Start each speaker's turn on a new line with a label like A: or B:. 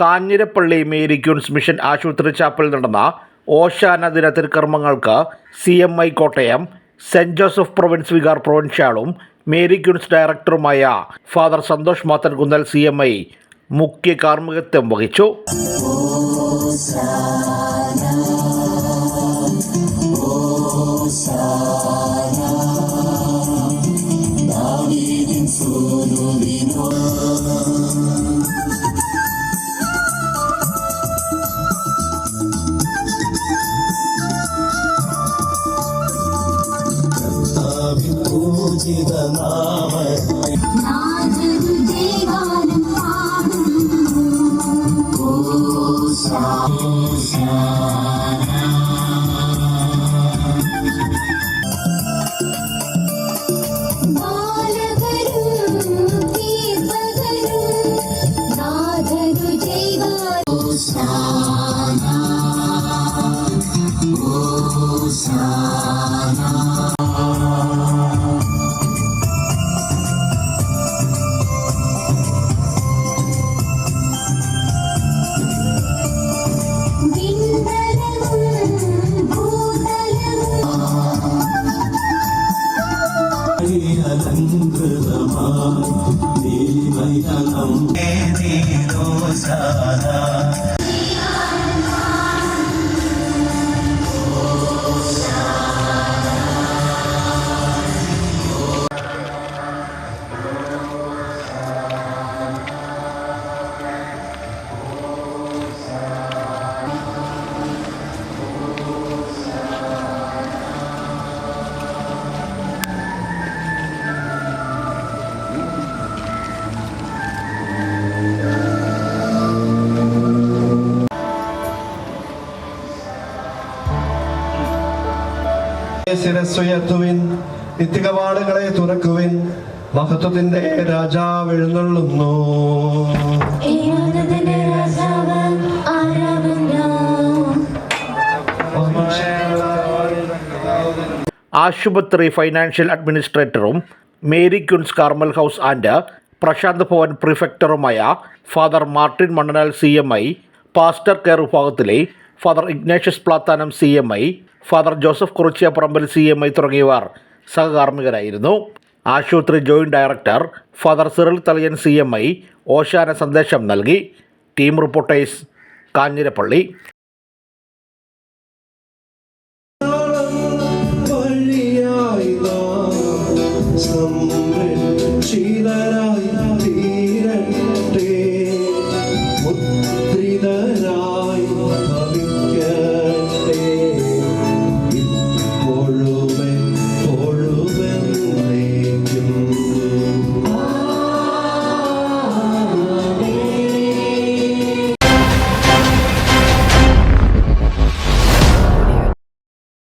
A: Kanjirappally Mary mission ആശുപത്രി ചാപ്പലിൽ നടന്ന ഓശാന ദിന തിരുക്കർമ്മങ്ങൾക്ക് C M I Kottayam saint Joseph province vicar പ്രൊവിൻഷ്യാളും Mary ഡയറക്ടറുമായ father Santhosh Mathankunnel C M I മുഖ്യ കാർമ്മികത്വം വഹിച്ചു.
B: ಸಿದನಾಮ ప్రభుత్వం సారా
C: ശിരസ്സുയർത്തുവിൻ നിത്യകവാടങ്ങളെ തുറക്കുവിൻ മഹത്വത്തിന്റെ രാജാവ് എഴുന്നള്ളുന്നു.
A: ആശുപത്രി financial അഡ്മിനിസ്ട്രേറ്ററും Mary Queens Carmel House and Prashanth Bhavan പ്രിഫെക്ടറുമായ father Martin Mannanal C M I pastor care വിഭാഗത്തിലെ father Ignatius Plathanam C M I father Joseph Kurichiyaparambil C M I തുടങ്ങിയവർ സഹകാർമ്മികരായിരുന്നു. ആശുപത്രി joint director father Cyril Thalayan C M I ഓശാന സന്ദേശം നൽകി. Team reporters Kanjirappally. ശീലരായി